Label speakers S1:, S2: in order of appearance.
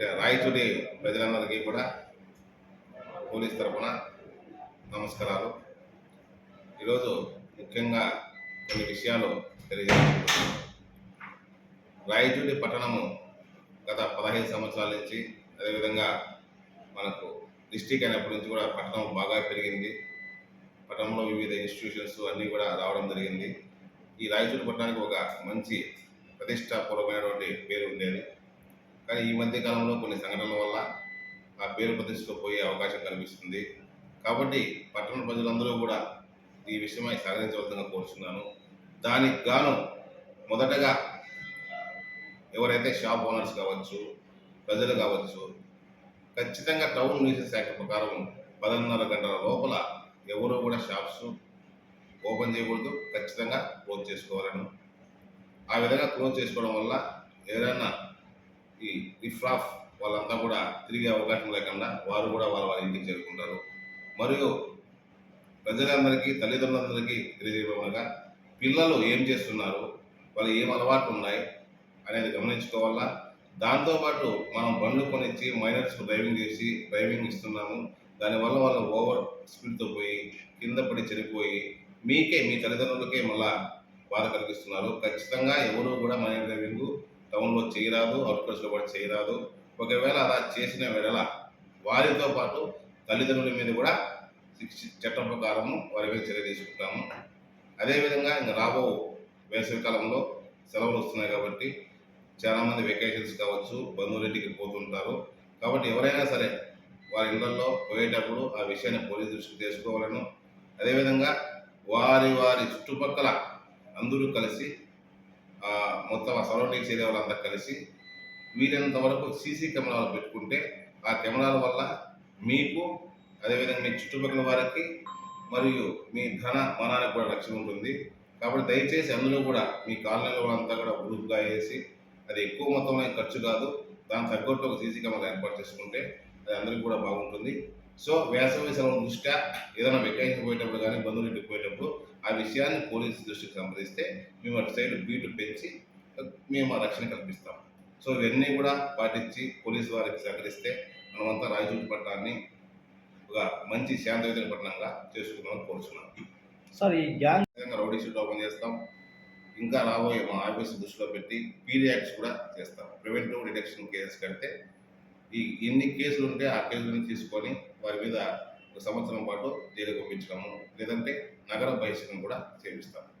S1: రాయచూడి ప్రజలందరికీ కూడా పోలీస్ తరఫున నమస్కారాలు. ఈరోజు ముఖ్యంగా కొన్ని విషయాలు తెలియజేస్తున్నాను రాయచూరి పట్టణము గత పదహైదు సంవత్సరాల నుంచి అదేవిధంగా మనకు డిస్టిక్ అయినప్పటి నుంచి కూడా పట్టణం బాగా పెరిగింది. పట్టణంలో వివిధ ఇన్స్టిట్యూషన్స్ అన్నీ కూడా రావడం జరిగింది. ఈ రాయచూడి పట్టణానికి ఒక మంచి ప్రతిష్టాపూర్వమైనటువంటి పేరు ఉండేది. కానీ ఈ మధ్య కాలంలో కొన్ని సంఘటనల వల్ల ఆ పేరు ప్రతిష్ట పోయే అవకాశం కనిపిస్తుంది. కాబట్టి పట్టణ ప్రజలందరూ కూడా ఈ విషయమై సహకరించవలసిందిగా కోరుచున్నాను. దానికి గాను మొదటగా ఎవరైతే షాప్ ఓనర్స్ కావచ్చు ప్రజలు కావచ్చు ఖచ్చితంగా టౌన్ మ్యూజిక్ శాఖ ప్రకారం పదిన్నర గంటల లోపల ఎవరు కూడా షాప్స్ ఓపెన్ చేయకూడదు. ఖచ్చితంగా క్లోజ్ చేసుకోవాలను. ఆ విధంగా క్లోజ్ చేసుకోవడం వల్ల ఏదైనా ఈ రిఫ్రాఫ్ వాళ్ళంతా కూడా తిరిగే అవకాశం లేకుండా వారు కూడా వాళ్ళ వాళ్ళ ఇంటికి చేరుకుంటారు. మరియు ప్రజలందరికీ తల్లిదండ్రులందరికీ తెలియజేయమనగా పిల్లలు ఏం చేస్తున్నారు వాళ్ళు ఏం అలవాట్లు ఉన్నాయి అనేది గమనించుకోవాలా? దాంతోపాటు మనం బండ్లు కొనిచ్చి మైనర్స్ డ్రైవింగ్ చేసి డ్రైవింగ్ ఇస్తున్నాము. దానివల్ల వాళ్ళు ఓవర్ స్పీడ్తో పోయి కింద పడి చనిపోయి మీకే మీ తల్లిదండ్రులకే మళ్ళా బాధ కలిగిస్తున్నారు. ఖచ్చితంగా ఎవరు కూడా మైనర్ డ్రైవింగ్ టౌన్లో చేయరాదు అవుట్కోర్స్లో కూడా చేయరాదు. ఒకవేళ అలా చేసిన వెడల వారితో పాటు తల్లిదండ్రుల మీద కూడా శిక్ష చట్టం ప్రకారము వారి మీద చర్య తీసుకుంటాము. అదేవిధంగా ఇంకా రాబో వేసవి కాలంలో సెలవులు వస్తున్నాయి కాబట్టి చాలామంది వెకేషన్స్ కావచ్చు బంధువులింటికి పోతుంటారు. కాబట్టి ఎవరైనా సరే వారి ఇళ్ళలో పోయేటప్పుడు ఆ విషయాన్ని పోలీసు దృష్టికి తీసుకోవాలను అదేవిధంగా వారి వారి చుట్టుపక్కల అందరూ కలిసి మొత్తం ఆ సరౌండింగ్స్ ఏరియా వాళ్ళంతా కలిసి వీలైనంత వరకు సీసీ కెమెరాలు పెట్టుకుంటే ఆ కెమెరాల వల్ల మీకు అదేవిధంగా మీ చుట్టుపక్కల వారికి మరియు మీ ధన మనానికి కూడా రక్షణ ఉంటుంది. కాబట్టి దయచేసి అందులో కూడా మీ కాలనీలో అంతా కూడా గ్రూప్గా వేసి అది ఎక్కువ మొత్తంలో ఖర్చు కాదు దాని తగ్గట్టు ఒక సీసీ కెమెరా ఏర్పాటు చేసుకుంటే అది అందరికీ కూడా బాగుంటుంది. సో వేసవి సెలవు దృష్ట్యా ఏదైనా వెకేషన్ పోయేటప్పుడు కానీ బంధువులు ఇంటికి పోయేటప్పుడు ఆ విషయాన్ని పోలీసు దృష్టికి సంప్రదిస్తే మేము అటు సైడ్ బీటు పెంచి మేము ఆ రక్షణ కల్పిస్తాం. సో ఇవన్నీ కూడా పాటించి పోలీసు వారికి సహకరిస్తే మనమంతా రాయచూటి పట్టణాన్ని ఒక మంచి శాంతియుత పట్టణంగా చేసుకుందామని కోరుచున్నాం.
S2: సార్ ఈ గ్యాంగ్
S1: రౌడీ షీట్ ఓపెన్ చేస్తాం. ఇంకా రాబోయే మా ఆఫీస్ దృష్టిలో పెట్టి పీడియాక్ట్స్ కూడా చేస్తాం. ప్రివెంటివ్ డిటెక్షన్ కేసెస్ కడితే ఈ ఎన్ని కేసులు ఉంటే ఆ కేసులను తీసుకొని వారి మీద ఒక సంవత్సరం పాటు జైలు పంపించడము. లేదంటే నగర బహిష్కరణ కూడా చేపిస్తాము.